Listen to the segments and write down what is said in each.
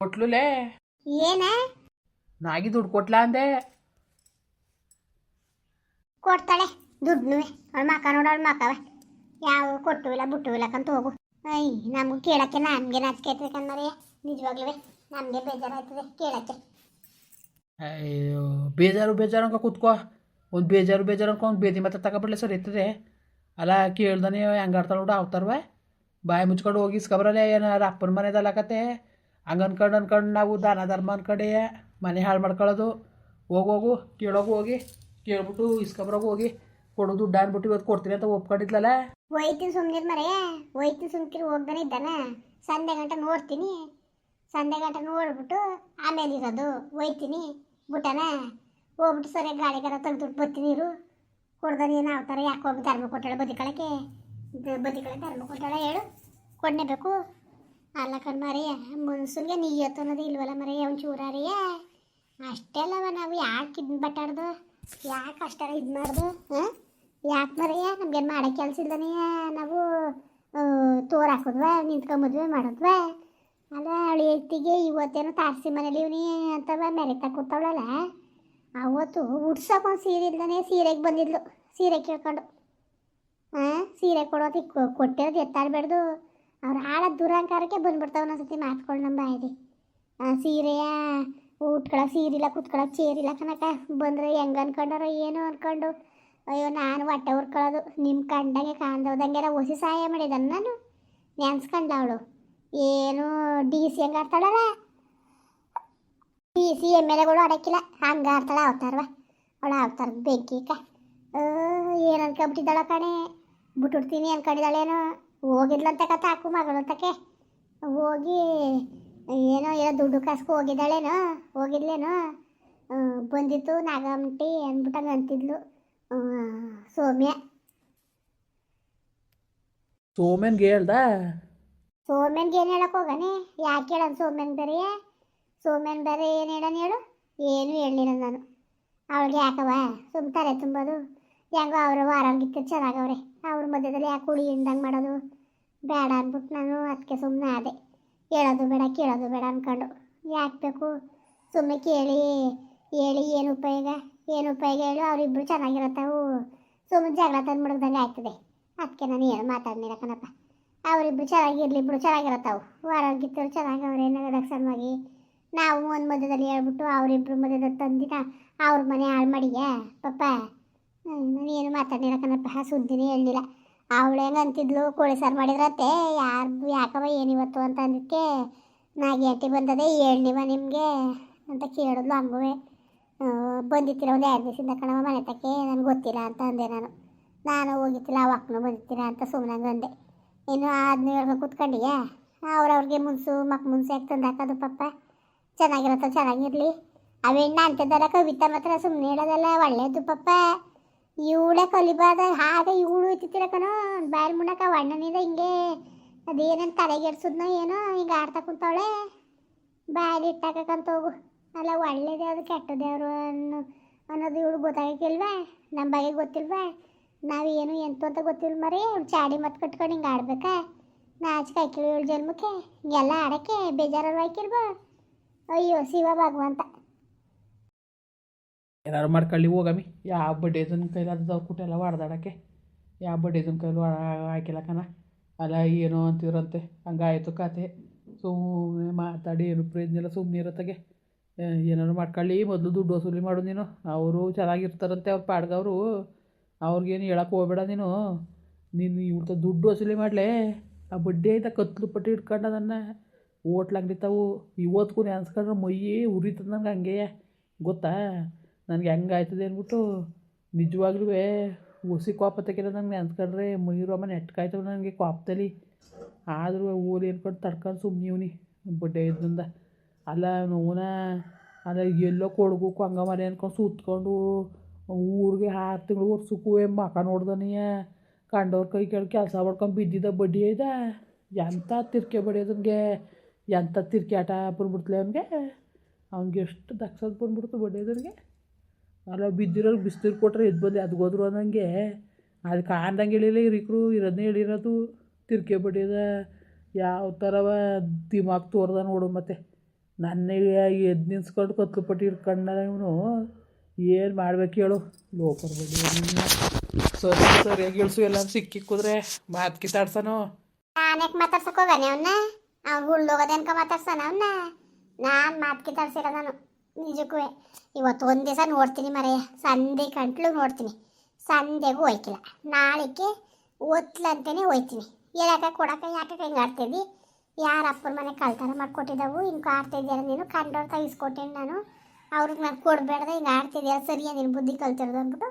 ಕೊಟ್ಲುಲೇ ಏನ? ನಾಗಿ ದುಡ್ಡು ಕೊಟ್ಲಾ ಅಂದೆ. ಕೊಡ್ತಾಳೆ ದುಡ್ಡು ಅವಳ ಮಕ್ಕ ನೋಡು ಅವಳ ಮಕ್ಕವ ಯಾವ ಕೊಟ್ಟು ಇಲ್ಲ ಬಿಟ್ಟು ಕಂತ ಹೋಗು. ಐ ನಮ್ಗೆ ಕೇಳಕ್ಕೆ ನಮ್ಗೆ ನಾಚಿಕೆ ಆಯ್ತದೆ ಕಣ್ಮರಿಯ ನಿಜವಾಗ್ಲೂ ನಮಗೆ ಬೇಜಾರಾಯ್ತದೆ ಕೇಳಕ್ಕೆ. ಅಯ್ಯೋ ಬೇಜಾರು ಬೇಜಾರು ಅನ್ಕೊ ಕೂತ್ಕೋ. ಒಂದು ಬೇಜಾರು ಬೇಜಾರು ಅನ್ಕೊ ಒಂದು ಬೇದಿ ಮತ್ತೆ ತಗೊಬಿಡ್ಲೆ ಸರ್ ಇರ್ತದೆ. ಅಲ್ಲ ಕೇಳ್ದಾನೆ ಹೆಂಗಾಡ್ತಾಳೆ ನೋಡು ಅವತಾರವ. ಬಾಯಿ ಮುಚ್ಕೊಂಡು ಹೋಗಿ ಇಸ್ಕೊಬರಲ್ಲ ಏನಾರ ಅಪ್ಪನ ಮನೆದಲ್ಲಕತ್ತೆ ಹಂಗೆ ಅನ್ಕೊಂಡು ಅನ್ಕೊಂಡು ನಾವು ದಾನ ಧರ್ಮ ಅನ್ಕಡೆ ಮನೆ ಹಾಳು ಮಾಡ್ಕೊಳ್ಳೋದು. ಹೋಗೋಗು ಕೇಳೋಗು ಹೋಗಿ, ಕೇಳ್ಬಿಟ್ಟು ಇಸ್ಕೊಬ್ರಾಗ ಹೋಗಿ, ಕೊಡು ದುಡ್ಡು ಅಂದ್ಬಿಟ್ಟು ಇವತ್ತು ಕೊಡ್ತೀನಿ ಅಂತ ಒಪ್ಕೊಂಡಿದ್ಲಲ್ಲ? ಒಯ್ತೀನಿ ಸುಮ್ಮನೆ ಮರೇ ಒಯ್ತೀನಿ ಸುಮ್ಕಿರಿ, ಹೋಗ್ದಾನೆ ಇದ್ದಾನ. ಸಂಜೆ ಗಂಟೆ ನೋಡ್ತೀನಿ. ಸಂಜೆ ಗಂಟೆ ನೋಡ್ಬಿಟ್ಟು ಆಮೇಲೆ ಇರೋದು ಒಯ್ತೀನಿ ಬಿಟ್ಟನ. ಹೋಗ್ಬಿಟ್ಟು ಸರಿ ಗಾಡಿಗಾರ ತೆಗೆದ್ಬಿಟ್ಟು ಬರ್ತೀನಿ ಇರು. ಕೊಡ್ದಾನೆ ಏನು ಆಗ್ತಾರೆ, ಯಾಕೆ ಹೋಗಿ ಧರ್ಮ ಕೊಟ್ಟಾಳೆ ಬದಿಕಳಕ್ಕೆ ಬದಿಕಳೆ ಧರ್ಮ ಕೊಟ್ಟಾಳೆ ಹೇಳು. ಕೊಡ್ನೇಬೇಕು ಅಲ್ಲ ಕಣ್ ಮರೆಯ ಮುನ್ಸುನ್ಗೆ ನೀ ಅನ್ನೋದು ಇಲ್ವಲ್ಲ ಮರೆಯ ಅವ್ನು ಚೂರಾರಿಯ? ಅಷ್ಟೆಲ್ಲವ ನಾವು ಯಾಕೆ ಇದು ಬಟ್ಟಾಡ್ದು? ಯಾಕೆ ಅಷ್ಟೆಲ್ಲ ಇದು ಮಾಡ್ದು? ಹಾಂ? ಯಾಕೆ ಮರೆಯ ನಮ್ಗೇನು ಮಾಡೋ ಕೆಲಸ ಇಲ್ದನೇ ನಾವು ತೋರ್ ಹಾಕಿದ್ವಾ, ನಿಂತ್ಕೊಂಡ್ ಮದುವೆ ಮಾಡಿದ್ವಾ. ಅಲ್ಲ ಅವಳು ಎತ್ತಿಗೆ ಇವತ್ತೇನೋ ತಾರಸಿ ಮನೇಲಿ ಇವನಿ ಅಂತವ ಮೆರಿತಾ ಕೂತವಳಲ್ಲ. ಅವತ್ತು ಉಡ್ಸೋಕೊಂದು ಸೀರೆ ಇಲ್ದಾನೆ ಸೀರೆಗೆ ಬಂದಿದ್ಲು, ಸೀರೆ ಕೇಳ್ಕೊಂಡು. ಹಾಂ? ಸೀರೆ ಕೊಡೋದಕ್ಕೆ ಕೊಟ್ಟಿರೋದು ಎತ್ತಾಡಬೇಡ್ದು. ಅವ್ರು ಹಾಳ ದುರಂಕಾರಕ್ಕೆ ಬಂದ್ಬಿಡ್ತಾವ ಒಂದೊಂದ್ಸತಿ ಮಾತ್ಕೊಂಡು ನಮ್ಮ ಬಾಯಿದೆ ಸೀರೆಯ ಉಟ್ಕೊಳಕ್ಕೆ ಸೀರಿಲ್ಲ ಕುತ್ಕೊಳ ಚೇರಿಲ್ಲ ಕನಕ ಬಂದರೆ ಹೆಂಗೆ ಅನ್ಕೊಂಡಾರ ಏನು ಅನ್ಕೊಂಡು. ಅಯ್ಯೋ, ನಾನು ಹೊಟ್ಟೆ ಉರ್ಕೊಳ್ಳೋದು. ನಿಮ್ಮ ಕಂಡಂಗೆ ಕಾಣ್ದವ್ದಂಗೆಲ್ಲ ಹೊಸಿ ಸಹಾಯ ಮಾಡಿದ್ದಾನೆ ನಾನು. ನೆನ್ಸ್ಕೊಂಡ ಅವಳು. ಏನು ಡಿ ಸಿ ಹೆಂಗೆ ಆಡ್ತಾಳಲ್ಲ? ಡಿ ಸಿ, ಎಂ ಎಲ್ ಎಗಳು ಆಡಕ್ಕಿಲ್ಲ. ಹಂಗೆ ಆಡ್ತಾಳೆ, ಅವತಾರವ. ಅವಳು ಅವತಾರ ಬೆಂಕಿಕ ಏನು ಅನ್ಕೊಂಬಿಟ್ಟಿದ್ದಾಳ ಕಣೆ. ಬಿಟ್ಬಿಡ್ತೀನಿ ಅನ್ಕೊಂಡಿದ್ದಾಳೇನೋ. ಹೋಗಿದ್ಲಂತ ಕತೆ ಹಾಕು ಮಗಳಂತಕ್ಕೆ ಹೋಗಿ ಏನೋ ಏನೋ ದುಡ್ಡು ಕಾಸ್ಕೊ ಹೋಗಿದ್ದಾಳೇನೋ ಹೋಗಿದ್ಲೇನೋ. ಬಂದಿತ್ತು ನಾಗಮಟಿ ಅಂದ್ಬಿಟ್ಟಂಗೆ ಅಂತಿದ್ಲು. ಸೌಮ್ಯ. ಸೋಮೇನ್ಗೆ ಹೇಳ್ದ? ಸೋಮ್ಯನ್ಗೆ ಏನು ಹೇಳಕ್ ಹೋಗನೆ? ಯಾಕೆ ಹೇಳನ್ ಸೋಮ್ಯನ್ ಬೇರೆ? ಸೋಮ್ಯನ್ ಬೇರೆ ಏನು ಹೇಳನ್ ಹೇಳು? ಏನು ಹೇಳಲಿಲ್ಲ ನಾನು. ಅವಳಿಗೆ ಯಾಕವ ಸುಮ್ತಾರೆ ತುಂಬೋದು. ಹೆಂಗೋ ಅವರು ಆರೋಗ್ಯಕ್ಕೆ ಚೆನ್ನಾಗವ್ರೆ. ಅವ್ರ ಮಧ್ಯದಲ್ಲಿ ಯಾಕೆ ಹುಳಿ ಹಿಂದಂಗೆ ಮಾಡೋದು? ಬೇಡ ಅಂದ್ಬಿಟ್ಟು ನಾನು ಅದಕ್ಕೆ ಸುಮ್ಮನೆ ಆದೆ. ಹೇಳೋದು ಬೇಡ, ಕೇಳೋದು ಬೇಡ ಅಂದ್ಕೊಂಡು ಯಾಕೆ ಬೇಕು? ಸುಮ್ಮನೆ ಕೇಳಿ, ಹೇಳಿ, ಏನು ಉಪಯೋಗ? ಏನು ಉಪಯೋಗ ಹೇಳು ಅವರಿಬ್ಬರು ಚೆನ್ನಾಗಿರತ್ತವು. ಸುಮ್ಮನೆ ಜಗಳ ತಂದು ಮುಳುಗ್ದಂಗೆ ಆಗ್ತದೆ. ಅದಕ್ಕೆ ನಾನು ಏನು ಮಾತಾಡ್ನಿಲ್ಲ ಕಣಪ್ಪ. ಅವರಿಬ್ರು ಚೆನ್ನಾಗಿರ್ಲಿ ಚೆನ್ನಾಗಿರತ್ತವು. ಚೆನ್ನಾಗಿರತ್ತಾವು ಚೆನ್ನಾಗಿ ಚೆನ್ನಾಗವ್ರೆ ಮಾಡಿ ನಾವು ಒಂದು ಮಧ್ಯದಲ್ಲಿ ಹೇಳ್ಬಿಟ್ಟು ಅವರಿಬ್ಬರು ಮಧ್ಯದಲ್ಲಿ ತಂದಿನ ಅವ್ರ ಮನೆ ಹಾಳು ಮಾಡಿಯಾ ಪಪ್ಪ? ನಾನು ಏನು ಆ ಸುದ್ದಿನೇ ಹೇಳಿಲ್ಲ ಅವಳು ಹೆಂಗೆ ಅಂತಿದ್ಲು, ಕೋಳಿ ಸಾರು ಮಾಡಿದ್ರತ್ತೆ ಯಾರು ಯಾಕವ ಏನಿವತ್ತು ಅಂತ ಅಂದಿದ್ದಕ್ಕೆ ನಾಗೇಟಿ ಬಂದದೆ ಹೇಳಿವ ನಿಮಗೆ ಅಂತ ಕೇಳಿದ್ಲು ಹಂಗುವೆ ಬಂದಿತ್ತಿರ ಒಂದು ಎರಡು ದಿವಸದಿಂದ ಕಣವ ಮನೆ ತಕ್ಕೆ, ನನಗೆ ಗೊತ್ತಿಲ್ಲ ಅಂತ ಅಂದೆ ನಾನು. ನಾನು ಹೋಗಿತ್ತಿಲ್ಲ ಆ ಅಕ್ಕನೂ ಬಂದಿತ್ತಿಲ್ಲ ಅಂತ ಸುಮ್ಮನೆ ಅಂದೆ. ಇನ್ನು ಅದನ್ನ ಹೇಳ್ಕೊಂಡು ಕೂತ್ಕೊಂಡಿಯಾ? ಅವ್ರವ್ರಿಗೆ ಮುನ್ಸು, ಮಕ್ ಮುನ್ಸು ಯಾಕೆ ತಂದು ಹಾಕೋದು ಪಪ್ಪ ಚೆನ್ನಾಗಿರತ್ತ, ಚೆನ್ನಾಗಿರಲಿ. ಅವೆಣ್ಣ ಅಂತಿದ್ದಾರ, ಕವಿತಾ ಮಾತ್ರ ಸುಮ್ಮನೆ ಹೇಳೋದಲ್ಲ, ಒಳ್ಳೇದು ಪಪ್ಪ ಇವಳೆ ಕಲಿಬಾರ್ದ, ಹಾಗೆ ಇವಳು ಇತ್ತಿತ್ತಿರ ಕಣೋ. ಬಾಯಲ್ಲಿ ಮುಣಕ ಅಣ್ಣನಿಂದ ಹಿಂಗೆ ಅದೇನೇನು ತಲೆಗೆಡ್ಸಿದ್ನೋ ಏನೋ, ಹಿಂಗೆ ಆಡ್ತಾ ಕುಂತಾಳೆ ಬಾಯಲ್ಲಿ ಇಟ್ಟಾಕಂತ ಹೋಗು. ಅಲ್ಲ, ಒಳ್ಳೇದೇ ಅದು ಕೆಟ್ಟದೇವ್ರು ಅನ್ನೋ, ಅನ್ನೋದು ಇವಳು ಗೊತ್ತಾಗಕ್ಕಿಲ್ವಾ? ನಮ್ಮ ಬಗ್ಗೆ ಗೊತ್ತಿಲ್ವಾ? ನಾವೇನು ಎಂತು ಅಂತ ಗೊತ್ತಿಲ್ಲ ಮರಿ. ಅವ್ಳು ಚಾಡಿ ಮತ್ತೆ ಕಟ್ಕೊಂಡು ಹಿಂಗೆ ಆಡ್ಬೇಕಾ? ನಾಚಿಕೆ ಹಾಕಿಳು ಇವಳು ಜನ್ಮಕ್ಕೆ? ಹಿಂಗೆಲ್ಲ ಆಡೋಕ್ಕೆ ಬೇಜಾರಲ್ಲ ಹಾಕಿರ್ಬೋ ಅಯ್ಯೋ, ಶಿವ ಭಗವಂತ. ಏನಾರು ಮಾಡ್ಕೊಳ್ಳಿ ಹೋಗಮ್ಮಿ ಯಾವ ಬಡ್ಡಿದನ ಕೈಲಾದ ಕುಟ್ಟೆಲ್ಲ ಹೊಡೆದಾಡಕ್ಕೆ ಯಾವ ಬಡ್ಡಿದನ ಕೈಲಿ ಹಾಕಿಲ್ಲ ಕಣ. ಅಲ್ಲ ಏನೋ ಅಂತಿರಂತೆ ಹಂಗಾಯಿತು ಕತೆ. ಸುಮ್ಮನೆ ಮಾತಾಡಿ ಏನು ಪ್ರಯೋಜನ ಇಲ್ಲ ಸುಮ್ಮನೆ ಇರತ್ತಾಗೆ ಏನಾರು ಮಾಡ್ಕೊಳ್ಳಿ. ಮೊದಲು ದುಡ್ಡು ವಸೂಲಿ ಮಾಡು ನೀನು. ಅವರು ಚೆನ್ನಾಗಿರ್ತಾರಂತೆ ಅವ್ರ ಪಾಡ್ಗವರು ಅವ್ರಿಗೇನು ಹೇಳಕ್ಕೆ ಹೋಗ್ಬೇಡ ನೀನು. ನೀನು ಇವ್ರ ದುಡ್ಡು ವಸೂಲಿ ಮಾಡಲೇ. ಆ ಬಡ್ಡಿ ಆಯ್ತಾ ಕತ್ಲು ಪಟ್ಟಿ ಇಟ್ಕೊಂಡು ಅದನ್ನು ಓಟ್ಲಾಗ್ಲಿತ್ತವು ತಾವು. ಇವತ್ತಿಗೂ ನೆನ್ಸ್ಕೊಂಡ್ರೆ ಮೈಯೇ ಉರಿತದ ನಂಗೆ ಹಂಗೆ. ಗೊತ್ತಾ? ನನಗೆ ಹೆಂಗೆ ಆಯ್ತದೆ ಅಂದ್ಬಿಟ್ಟು ನಿಜವಾಗ್ಲೂ ಹುಸಿ ಕೋಪ ತೆಗಿರೋ ನಂಗೆ ನೆನ್ಸ್ಕೊಂಡ್ರೆ ಮೈರೋಮ ನೆಟ್ಕಾಯ್ತವೆ ನನಗೆ ಕೋಪದಲ್ಲಿ. ಆದರೂ ಊರು ಏನ್ಕೊಂಡು ತಡ್ಕೊಂಡು ಸುಮ್ಮನೆ ಇವನಿ, ಬಡ್ಡೆ ಇದ್ದಿಂದ ಅಲ್ಲ ನೋನ ಅಲ್ಲ ಎಲ್ಲೋ ಕೊಡಗು ಕೊಂಗ ಮನೆ ಅನ್ಕೊಂಡು ಸುತ್ಕೊಂಡು ಊರಿಗೆ ಆರು ತಿಂಗಳು ವರ್ಷಕ್ಕೂ ಮಕ ನೋಡ್ದನಿಯ. ಕಂಡವ್ರ ಕೈ ಕೆಳಗೆ ಕೆಲಸ ಮಾಡ್ಕೊಂಡು ಬಿದ್ದಿದ್ದ ಬಡ್ಡಿ ಐದ. ಎಂಥ ತಿರ್ಕೆ ಬಡಿಯೋದನ್ಗೆ ಎಂಥ ತಿರ್ಕೆ ಆಟ ಬಂದ್ಬಿಡ್ತಲೆ ಅವನಿಗೆ? ಅವ್ನಿಗೆ ಎಷ್ಟು ದಕ್ಷದ ಬಂದ್ಬಿಡ್ತು ಬಡಿಯೋದನ್ಗೆ ಅಲ್ಲ ಬಿದ್ದಿರೋರು ಬಿಸ್ನೀರು ಕೊಟ್ರೆ ಎದ್ದು ಬಂದು, ಅದು ಹೋದ್ರು ಅನ್ನಂಗೆ ಅದು ಕಾಣ್ದಂಗೆ ಹೇಳಿಲ್ಲ ಹಿರಿಕರು ಇರೋದನ್ನೇ ಹೇಳಿರೋದು ತಿರ್ಕೆ ಬಡಿಯೋದ ಯಾವ ಥರವ ದಿಮಾಗ್ ತೋರ್ದ ನೋಡು ಮತ್ತೆ. ನನ್ನ ಎದ್ದು ನಿನ್ಸ್ಕೊಂಡು ಕತ್ಲು ಪಟ್ಟಿ ಹಿಡ್ಕೊಂಡ ಇವನು. ಏನು ಮಾಡ್ಬೇಕು ಹೇಳು. ಲೋಕರ್ ಬಡಿ ಸರಿ ಸರಿಯಾಗಿ ಗಿಳಿಸು ಎಲ್ಲ ಸಿಕ್ಕಿ ಕುದ್ರೆ ಮಾತು ಕಿತ್ತಾಡ್ಸನು ನಾನ್ಯಾಕೆ ಮಾತಾಡ್ಸಕ್ ಹೋಗಾನೆ ಅವನ್ನ ಅವ್ನು ಉಳ್ಳೋಗೋದೆ ಅನ್ಕ ಮಾತಾಡ್ಸಾನ ಅವನ್ನ ನಾನು ಮಾತು ಕಿತ್ತಾಡ್ಸಿರೋ ನಾನು. ನಿಜಕ್ಕೂ ಇವತ್ತು ಒಂದು ದಿವಸ ನೋಡ್ತೀನಿ ಮರೆಯ. ಸಂಧೆ ಗಂಟ್ಲು ನೋಡ್ತೀನಿ. ಸಂಧೆಗೂ ಹೋಯ್ಕಿಲ್ಲ. ನಾಳೆಗೆ ಒತ್ಲಂತೇನೆ ಹೋಯ್ತೀನಿ. ಏನಕ್ಕ ಕೊಡೋಕೆ ಯಾಕೆ ಹಿಂಗೆ ಆಡ್ತಿದ್ದಿ ಯಾರ ಅಪ್ಪನ ಮನೆ ಕಳ್ತನ ಮಾಡ್ಕೊಟ್ಟಿದ್ದಾವು, ಹಿಂಗೆ ಆಡ್ತಿದ್ದೀರ ನೀನು? ಕಂಡವ್ರು ತೆಗಿಸ್ಕೊಟ್ಟೇನು ನಾನು. ಅವ್ರಿಗೆ ನಾನು ಕೊಡಬೇಡ್ದೆ, ಹಿಂಗೆ ಆಡ್ತಿದ್ದೀರ ಸರಿಯಾ ನೀನು ಬುದ್ಧಿ ಕಲ್ತಿರೋದು ಅಂದ್ಬಿಟ್ಟು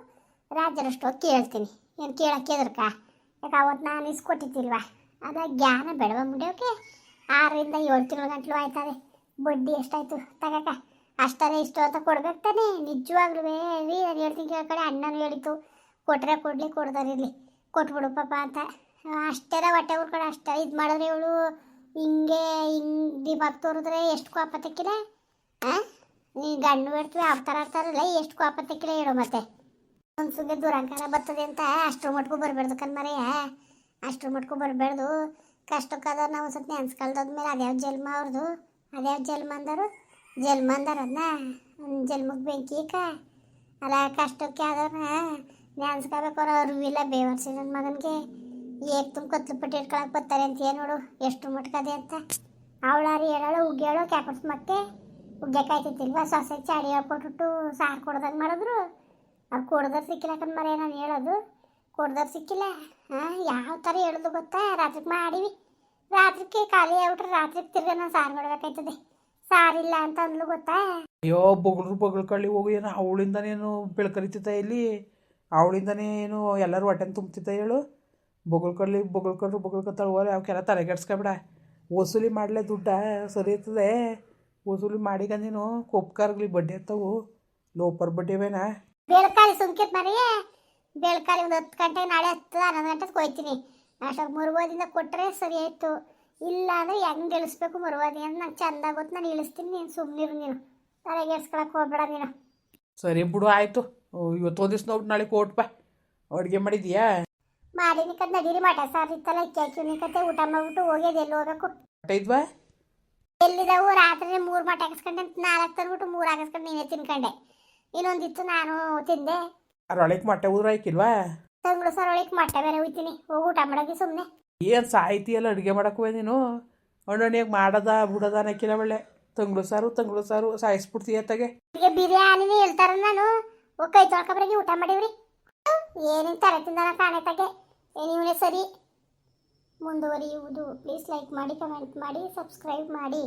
ರಾಜರಷ್ಟು ಕೇಳ್ತೀನಿ. ಏನು ಕೇಳಕ್ಕೆ ಎದ್ರಕ್ಕ ಯಾಕೆ ಅವತ್ತು ನಾನು ಇಸ್ಕೊಟ್ಟಿದ್ದಿಲ್ವ? ಅದ ಜ್ಞಾನ ಬೆಳವ ಮುಂಡ್ಯವಕ್ಕೆ ಆರರಿಂದ ಏಳು ತಿಂಗಳ ಗಂಟ್ಲು ಆಯ್ತದೆ. ಬಡ್ಡಿ ಎಷ್ಟಾಯಿತು? ತಗಕ. ಅಷ್ಟನೇ ಇಷ್ಟು ಅಂತ ಕೊಡ್ಬೇಕು ತಾನೆ. ನಿಜವಾಗ್ಲೂ ರೀ, ನಾನು ಹೇಳ್ತೀನಿ ಕಡೆ ಅಣ್ಣನ ಹೇಳಿತು ಕೊಟ್ರೆ ಕೊಡಲಿ ಕೊಡ್ದಾರಿರ್ಲಿ ಕೊಟ್ಬಿಡು ಪಾಪ ಅಂತ. ಅಷ್ಟೆಲ್ಲ ಹೊಟ್ಟೆ ಉರ್ಕೊಂಡು ಅಷ್ಟೇ ಇದು ಮಾಡಿದ್ರೆ ಇವಳು ಹಿಂಗೆ ಹಿಂಗೆ ದೀಪ ತೋರಿದ್ರೆ ಎಷ್ಟು ಕೋಪ ತೆಕ್ಕಿಲ್ಲ ಹಾಂ ನೀ ಗಂಡು ಬಿಡ್ತೀವಿ ಆ ಥರ ಎಷ್ಟು ಕೋಪ ತೆಕ್ಕಿಲ್ಲ ಹೇಳು ಮತ್ತೆ. ಮನ್ಸಿಗೆ ದುರಂಕಾರ ಬರ್ತದೆ ಅಂತ ಅಷ್ಟ್ರ ಮಟ್ಗೂ ಬರಬಾರ್ದು ಕಣ್ಮರೆಯ ಅಷ್ಟ್ರ ಮಟ್ಗೂ ಬರಬಾರ್ದು. ಕಷ್ಟಕ್ಕಾದ ನಾವು ಸ್ವಲ್ಪ ನೆನ್ಸ್ಕಲ್ದಾದ್ಮೇಲೆ ಅದ್ಯಾವ ಜನ್ಮ ಅವ್ರದ್ದು ಅದ್ಯಾವ ಜನ್ಮ ಅಂದರು ಜನ್ಮ ಅಂದಾರನ್ನ ಜನ್ಮಕ್ಕೆ ಬೆಂಕಿ ಇಕ್ಕ ಅಲ್ಲ ಕಷ್ಟಕ್ಕೆ ಆದವ್ರನ್ನ ನೆನ್ಸ್ಕೋಬೇಕು ಅವ್ರು ಅರಿವಿಲ್ಲ ಬೇವರ್ಸಿ ನನ್ನ ಮಗನಿಗೆ. ಏಕ್ ತುಂಬ ಕತ್ಲು ಪಟ್ಟಿ ಇಟ್ಕೊಳಕ್ಕೆ ಬರ್ತಾರೆ ಅಂತ ಏನು ನೋಡು, ಎಷ್ಟು ಮಟ್ಕದೆ ಅಂತ. ಅವಳಾರಿ ಹೇಳೋಳು ಉಗ್ಗೇಳು ಕ್ಯಾಪರ್ಸ್ ಮತ್ತೆ ಉಗ್ಗೆ ಕಾಯ್ತಿತ್ತಿಲ್ವಾ ಸೊಸೆ ಚಾಡಿ ಹೇಳ್ಕೊಟ್ಬಿಟ್ಟು ಸಾರು ಕೊಡ್ದಂಗೆ ಮಾಡಿದ್ರು. ಅವ್ರು ಕೊಡ್ದವ್ರು ಸಿಕ್ಕಿಲ್ಲ ಕಣ್ಮರೆ ನಾನು ಹೇಳೋದು. ಕೊಡ್ದವ್ರು ಸಿಕ್ಕಿಲ್ಲ, ಹಾಂ, ಯಾವ ಥರ ಹೇಳೋದು ಗೊತ್ತಾ? ರಾತ್ರಿಗೆ ಮಾಡಿವಿ. ರಾತ್ರಿಗೆ ಖಾಲಿ ಆಗ್ಬಿಟ್ರೆ ರಾತ್ರಿಗೆ ತಿರ್ಗ ನಾನು ಸಾರು ಮಾಡ್ಬೇಕಾಯ್ತದೆ ಸಾರಿಲ್ಲ ಅಂತ ಅಂದ್ಲು ಗೊತ್ತಾ? ಅಯ್ಯೋ ಬೊಗಳು ಬೊಗಳು ಕಳ್ಳಿ ಹೋಗು ಏನು ಅವಳಿಂದನೇನು ಬೆಳ್ಕರಿತಿತ್ತ ಇಲ್ಲಿ? ಅವಳಿಂದನೇ ಏನು ಎಲ್ಲರೂ ಹೊಟ್ಟೆನ ತುಂಬ್ತಿತ್ತ ಹೇಳು? ಬೊಗಳು ಕಳ್ಳಿ ಬೊಗಳು ಕಳ್ಳು ಬೊಗಳು ಕತ್ತಳುವರೆ ಅವಕ್ಕೆಲ್ಲ ತಲೆಗೆಡ್ಸ್ಕೊಬಿಡ ವಸೂಲಿ ಮಾಡಲೇ ದುಡ್ಡ ಸರಿ ಇರ್ತದೆ. ವಸೂಲಿ ಮಾಡಿಗ ನೀನು ಕೊಪ್ಕಾರ್ಗ್ಲಿ ಬಡ್ಡಿ ಹತ್ತವು. ಲೋಪರ್ ಬಡ್ಡಿವೇನಾ ಬೆಳ್ಕಾಲಿ ಸುಮ್ಕಿತ್ ಮರಿ. ಬೆಳ್ಕಾಲಿ ಒಂದು ಹತ್ತು ಗಂಟೆಗೆ ನಾಳೆ ಹತ್ತು ಹನ್ನೊಂದು ಗಂಟೆಗೆ ಹೋಯ್ತೀನಿ. ಅಷ್ಟೊಂದು ಮುರುಗೋದಿಂದ ಕೊಟ್ಟರೆ ಸರಿ ಆಯಿತು. ಇಲ್ಲ ಅಂದ್ರೆ ಹೆಂಗೆ ಇಳಿಸ್ಬೇಕು ಮರುವಾದಿ ಅಂತ ನಂಗೆ ಚಂದ ಗೊತ್ತು ನಾನು ಇಳಿಸ್ತೀನಿ ನೀನು ಸುಮ್ಮನಿರು ನೀನು. ತಲೆಗೆಡ್ಸ್ಕೊಳಕ್ಕೆ ಹೋಗ್ಬೇಡ ನೀನು. ಸರಿ ಬಿಡು ಆಯಿತು. ಇವತ್ತು ಒಂದು ನೋಡ್ಬಿಟ್ಟು ನೋಡಿ ನಾಳೆ ಕೋಟ್ ಬಾ. ಅಡುಗೆ ಮಾಡಿದ್ಯಾ? ಮಾಡಿ ಕದ್ ನಡೀರಿ ಮಾಡ ಸಾರು ಇತ್ತಲ್ಲ ಇಕ್ಕಿ ಹಾಕಿ ಕತೆ ಊಟ ಮಾಡ್ಬಿಟ್ಟು ಹೋಗ್ಯದ ಎಲ್ಲಿ ಹೋಗ್ಬೇಕು? ಹೊಟ್ಟೆ ಇದ್ವಾ? ಎಲ್ಲಿದಾವು? ರಾತ್ರಿ ಮೂರು ಮಠ ಹಾಕಿಸ್ಕೊಂಡೆ ನಾಲ್ಕು ತಂದ್ಬಿಟ್ಟು ಮೂರು ಹಾಕಿಸ್ಕೊಂಡು ನೀನೇ ತಿನ್ಕೊಂಡೆ. ಇನ್ನೊಂದಿತ್ತು ನಾನು ತಿಂದೆ. ಅರೊಳಿಕ್ ಮೊಟ್ಟೆ ಉದ್ರ ಹಾಕಿಲ್ವಾ? ಸರ್ ಸರೊಳಗೆ ಮಠ ಬೇರೆ ಹೋಗ್ತೀನಿ ಹೋಗಿ ಊಟ ಮಾಡೋಕೆ ಸುಮ್ಮನೆ ಏನು ಸಾಯ್ತಿಯಲ್ಲ ಅಡುಗೆ ಮಾಡಕ್ಕುವೆ ನೀನು? ಅಣ್ಣನಿಗೆ ಮಾಡದ, ಬಿಡದ ಅನ್ನಕ್ಕಿಲ್ಲ ಒಳ್ಳೆ. ತಂಗ್ಳು ಸಾರು ತಂಗ್ಳು ಸಾರು, ಸಾಯಿಸ್ಬಿಡ್ತೀಯ ತಗೆ ಬಿರಿಯಾನಿನೇ ಹೇಳ್ತಾರ ನಾನು. ಕೈ ತೊಳ್ಕೊಬ್ರಿಗೆ ಊಟ ಮಾಡಿವ್ರಿ. ಏನೇನು ತಲೆ ತಿಂದಾನ ಕಾಣೆತಾಗೆ ಏನಿವನೇ ಸರಿ. ಮುಂದುವರಿಯುವುದು. ಪ್ಲೀಸ್ ಲೈಕ್ ಮಾಡಿ ಕಮೆಂಟ್ ಮಾಡಿ ಸಬ್ಸ್ಕ್ರೈಬ್ ಮಾಡಿ.